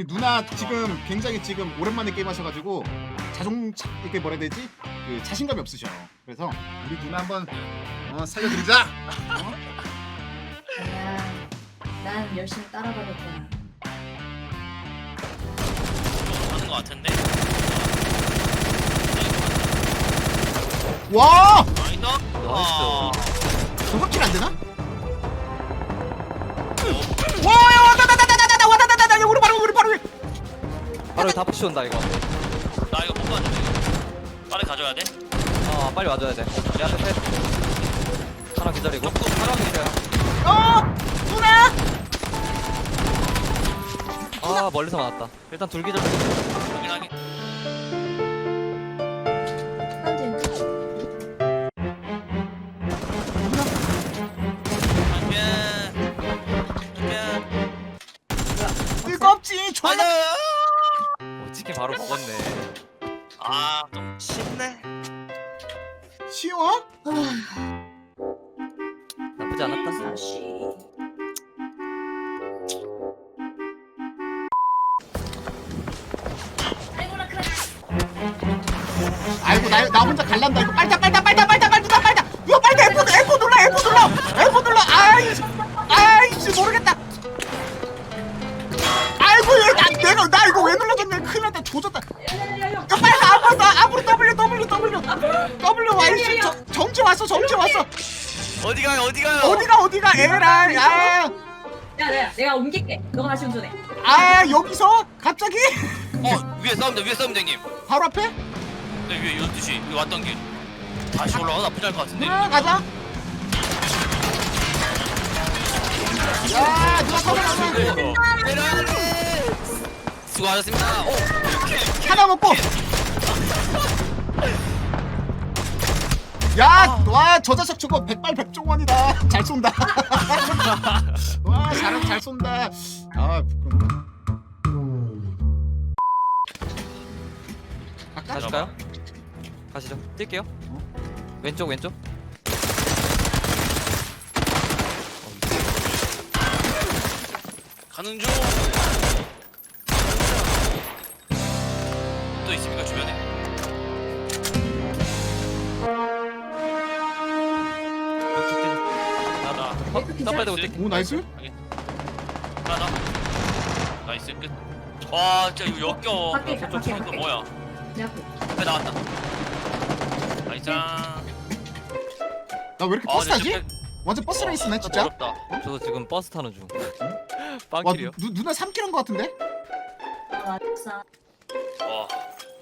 우리 누나 지금 굉장히 지금 오랜만에 게임 하셔가지고 자존차 이게 뭐라 해야 되지? 그 자신감이 없으셔. 그래서 우리 누나 한번 어, 살려드리자. 어? 야, 난 열심히 따라가겠다. 좀 하는 거 같은데. 와, 아니다. 아, 저거 킬안 되나? 와, 야, 바로 다 푸시 온다 이거 나 이거 못 봤는데. 빨리 가져야 돼. 어 빨리 와줘야 돼내 앞에 셋 하나 기다리고 하나 기다려 어, 누나. 아 멀리서 맞았다 일단 둘 기절 확인 확인. 한편. 한편. 뜨겁지, 존나. 어, 치킨 바로 먹었네 아, 좀 쉽네. 쉬워? 아, 나쁘지 않았다. 아이고 나, 나 혼자 갈란다 이거 빨다 빨다 가요? 어디 가요? 어디가 어디가 에라이 아, 야, 내가 내가 옮길게. 너가 다시 운전해. 아 여기서 갑자기 어, 위에 싸움다. 위에 싸움다, 형님. 바로 앞에 네, 위에 12시. 여기 왔던 길. 다시 올라가 나쁘지 않을 것 같은데. 누나 가자 야 누나 가자 수고하셨습니다. 오, 하나 먹고 야, 와, 저 자식 저거 백발 백종원이다. 잘 쏜다. 와, 잘한 잘 쏜다. 아, 부끄럽다. 아까 가실까요? 가시죠 뛸게요 왼쪽 왼쪽 가는 중. 또 있습니까 주변에? 어? 땀 빼고 뛸게 오, 나이스. 나다. 나이스 끝. 와, 진짜 이거 역겨워. 밖에 있다, 좀 밖에, 이거 밖에. 뭐야? 내 앞에. 앞에 나왔다. 나이스. 나왜 이렇게 버스 타지? 완전 버스 레이스네, 진짜. 어렵다. 저도 지금 버스 타는 중 와, 빵길이요 누, 누나 3kg인 것 같은데? 아, 됐어. 와,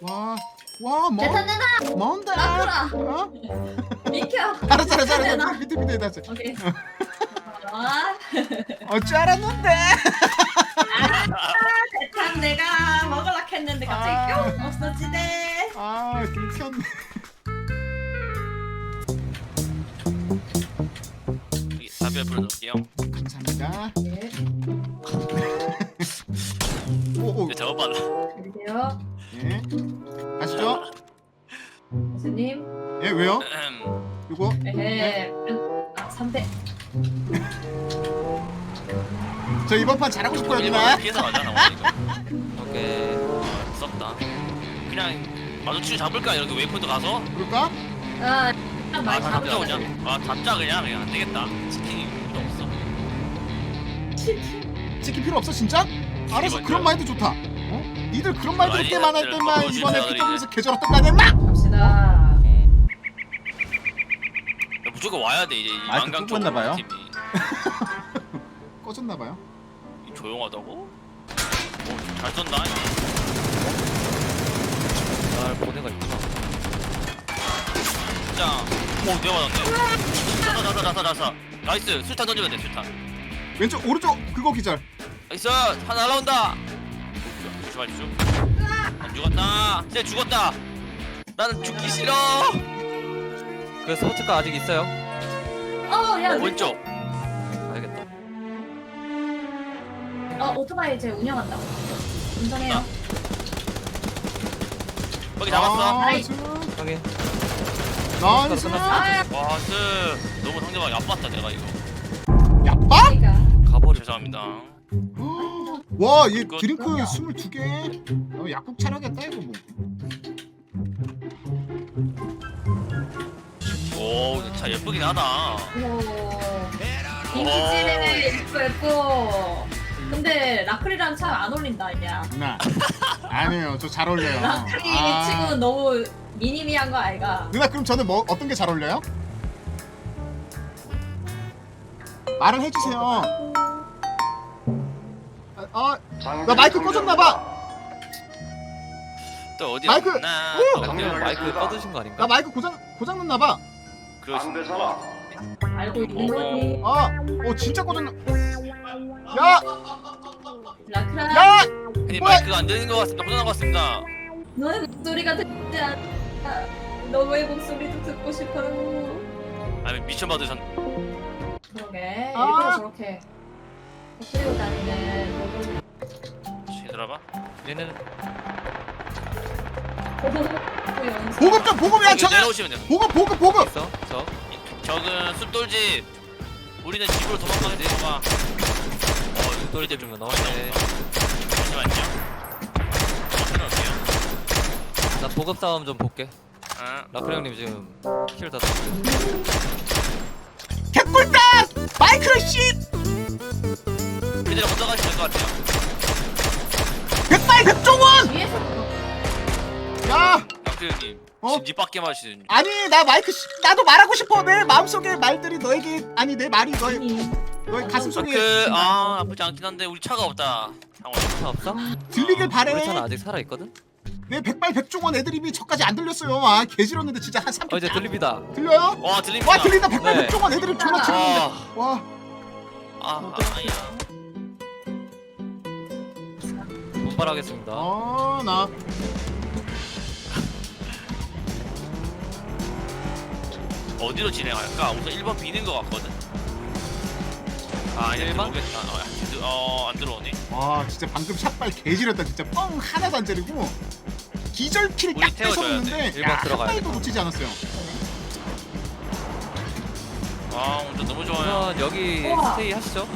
와, 와, 뭐, 대탄내다. 뭔데? 나쁘라. 어? 비켜. 알았어, 알았어, 알았어. 대탄내다. 밑에, 밑에, 밑에, 밑에. 오케이. 아, 어, 줄 알았는데. 대탄 내가 먹으려 했는데 갑자기 아. 뿅 없어지네. 아, 들켰네. 여기 답변 불러드릴게요. 감사합니다. 네, 오, 오, 네, 작업 받아. 그러세요. 예. 가시죠. 교수님. 예, 왜요? 음, 이거 에헤. 아, 3대. 저 이번 판 잘하고 싶어요, 이거 누나. 피해서 가자, 나 이거. 오케이 무섭다. 그냥 마주치를 잡을까 이렇게 웨이포인트 가서 그럴까? 아, 딱아 잡자. 그냥 아 잡자 그냥 그냥 안 되겠다. 치킨이 필요 없어. 지킬 필요 없어, 진짜? 이거 그런. 마인드 좋다. 어? 니들 그런 아니, 때만 할 때만 이번에 피터블에서 계절 어떤 거냐, 마! 갑시다. 야, 무조건 와야 돼 이제 이 망강 있나 봐요. 팀이 꺼졌나봐요. 이 조용하다고? 오잘 쏜다. 날 보내가 있구나 진짜 오 내가 맞았네. 자사 자사 자사 자사. 나이스 술탄 던지면 돼 술탄. 왼쪽, 오른쪽, 그거 기절. 나이스 하나 날라온다. 조심하십시오. 안 죽었다. 쟤 죽었다. 나는 죽기 싫어. 그 스포츠카 아직 있어요 어, 야, 어, 왼쪽. 알겠다 어, 오토바이 제 운영한다고. 운전해요. 거기 잡았어. 나이스. 확인 나이스. 아, 와, 스 너무 상대방이 아팠다 내가 이거. 야빠? 가버리 죄송합니다. 와, 얘 드링크 그럼요. 22개. 어, 약국 차려야겠다 이거 뭐. 오, 차 예쁘긴 하다. 오. 이미지는 예뻐 예뻐. 근데 라클이랑 참 안 어울린다 야. 누나. 아니에요. 저 잘 어울려요. 라클이 아. 치고 너무 미니미한 거 아이가. 누나 그럼 저는 뭐 어떤 게 잘 어울려요? 말을 해주세요. 아, 아, 나 마이크 꺼졌나 봐. 또 어디 마이크! 오! 형님 갔나? 마이크 꺼두신 거나 아닌가? 마이크 고장 고장 났나 봐. 그러시- 알고 있는 거니. 아, 어 진짜 꺼졌나? 야, 라클아. 야, 형님 뭐야? 마이크가 안 되는 것 같습니다. 것 같습니다. 너의 목소리가 듣지 않아. 너의 목소리도 듣고 싶어요. 아니 미션 받으셨. 그러게 아. 일부러 저렇게 엎드리고 다니는 얘들아봐. 얘는 보급 좀 보급이야 여기 저기. 내려오시면 돼요. 보급 보급 보급. 있어? 저? 적은 숫돌집. 우리는 집으로 도망가겠다. 봐. 어, 숫돌집 중에 나오네. 잠시만요. 끊어볼게요. 나 보급 싸움 좀 볼게. 아, 라클 형님 지금 킬 다. 개꿀다. 마이크를 씨. 그대로 먼저 가시면 될 것 같아요. 백발 백종원. 위에서 야, 그 형님, 어? 집 밖에 마시는. 아니 나 마이크 씨, 나도 말하고 싶어. 내 마음속에 말들이 너에게 아니 내 말이 너의 너의 가슴 속에 그, 아, 나쁘지 않긴 한데 우리 차가 없다. 상원. 차 없어? 들리길 바래. 우리 차는 아직 살아 있거든. 내 백발 백종원 애드립이 저까지 안 들렸어요. 아 개지렀는데 진짜 한 3분. 어 이제 들립니다. 들려요? 와, 들립니다. 와 들린다 백발 네. 백종원 애드립 존나 들리는데. 아, 와. 아, 아니야. 분발하겠습니다. 어, 나 어디로 진행할까? 우선 1번 비는 것 같거든. 아, 이제? 들어오겠다. 어, 야, 들- 어, 안 들어오네. 와 진짜 방금 샷발 개지렸다 진짜 뻥 하나도 안 때리고 우리 딱 태워줘야 뺏었는데 돼. 일번 야, 한 들어가야 발도 돼. 놓치지 않았어요. 아, 운전 너무 좋아요. 우선 여기 우와. 스테이 하시죠.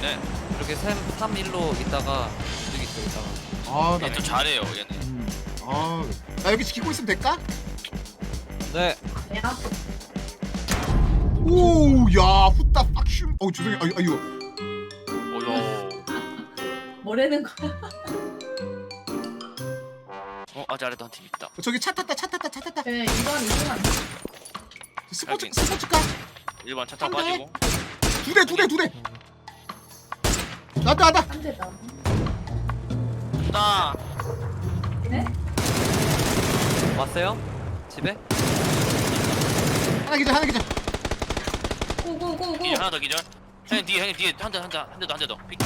네. 이렇게 3, 3 1로 있다가 여기 있어 있다가. 아, 나, 얘또 잘해요, 얘는. 음, 아, 나 여기 지키고 있으면 될까? 네. 야 오, 야, 후딱 빡슈. 어, 죄송해요. 아유, 아유. 어여. 뭐라는 거야? 어, 아래도 한 팀 있다. 저기 차 탔다, 차 탔다, 차 탔다. 그래 이건 이건 스포츠, 여기. 스포츠카 1번 차 타고 한 대. 빠지고. 두 대, 두 대, 두 대. 나다, 나다. 안 되다. 나. 네? 왔어요? 집에? 하나 기절, 하나 기절. 고고고고. 뒤에 하나 더 기절. 형님 뒤에, 형님 뒤에 한 대, 한 대, 한대 더, 한대 더. 픽.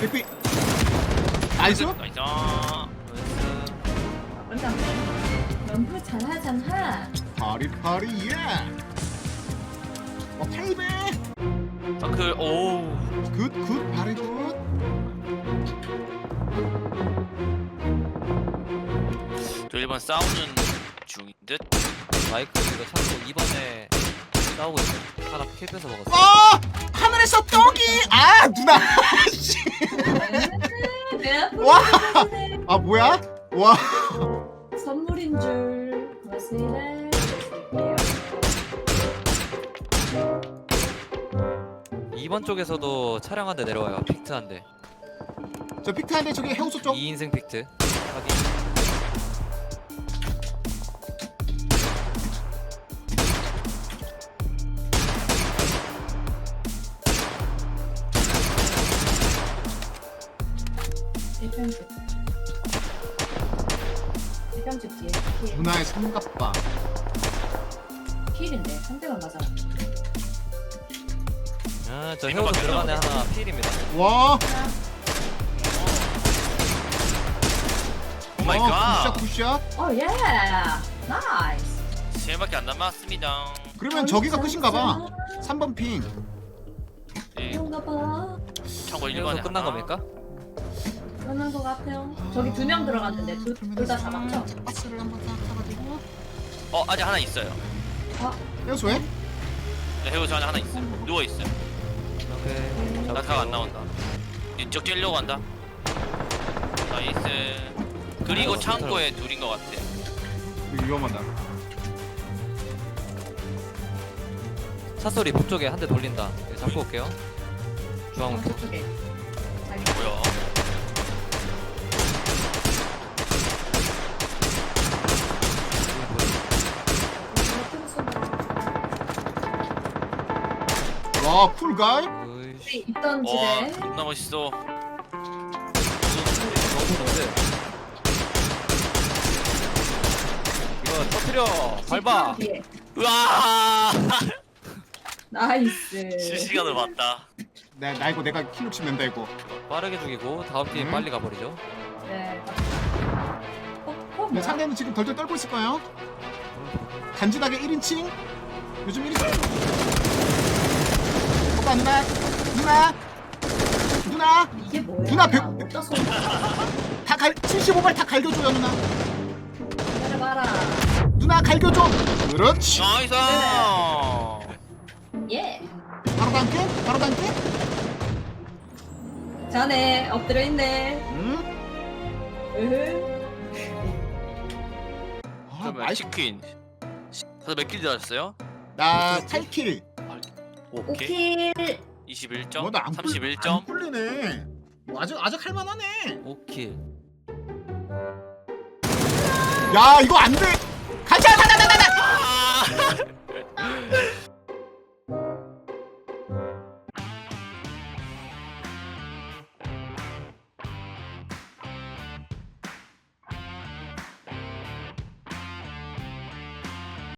백비. 나이스. 나이스. 아. 일단 너무 잘하잖아. 파리 파리 예. 어, 팔배. 다크, 오. 굿, 굿, 파리 굿. 저 1번 싸우는 중인 듯. 마이크 이거 찾고 2번에 싸우고 있어. 하나 킬 뺏어 먹었어. 어! 하늘에서 떡이! 아, 누나. 씨. 내 앞으로 와! 아, 뭐야? 와. 선물인 줄. 드릴게요. 2번 쪽에서도 차량 한 대 내려와요. 픽트 한 대. 저 픽트한데 저기 해우소 쪽. 2인승 픽트. 확인. 일평집. 일평집 뒤에 킬. 누나의 삼갑바. 킬인데 한 대만 맞아. 아, 저 들어간 애안 하나 필입니다. 와. 오 마이 어, 갓. 굿샷, 굿샷. 어 예. 나이스. 세 밖에 안 남았습니다. 그러면 저기가 끝인가 봐. 3번 핑. 네. 봐. 참고 헤어서 1번에 끝난 겁니까? 끝난 것 같아요. 저기 두 명 들어갔는데 둘 다 잡았죠? 바스를 한번 딱 타가지고. 어, 아직 하나 있어요. 해우소에? 네, 해우소 안에 하나 있어 요. 누워 있어 요. 오케이. 낙하가 안 나온다. 이쪽 째려고 한다 나이스 그리고 어, 창고에 둘인 것 같아 이거 위험하다. 차 소리 북쪽에 한 대 돌린다. 이거 잡고 올게요. 중앙 저쪽에. 와 풀가이? 있던 와 집에 존나 멋있어 너무. 이거 터트려. 밟아. 뒤에. 으아 나이스. 실시간으로 봤다 나, 나 이거 내가 킬60 낸다 이거. 빠르게 죽이고 다음 팀 음. 빨리 가버리죠. 네. 어, 어, 근데 뭐야? 상대는 지금 덜덜 떨고 있을까요? 간지나게 1인칭? 요즘 1인칭? 오빠 누나! 누나! 누나! 이게 뭐야? 누나 백- 어디다 쏘? 다 갈, 75발 다 갈겨줘요 누나! 기다려봐라. 누나 갈겨줘! 그렇지! 나이스 예. 바로 단계? 바로 단계? 자네 엎드려 있네. 응? 으흐. 아, 그러면. 치킨 다들 몇킬 들었어요? 나 8킬. 오케이 오킬. 21점 뭐, 나안 31점 안 꿀리네. 뭐 아직 아직 할 만하네. 5킬. 야 이거 안 돼. 가자 가자 가자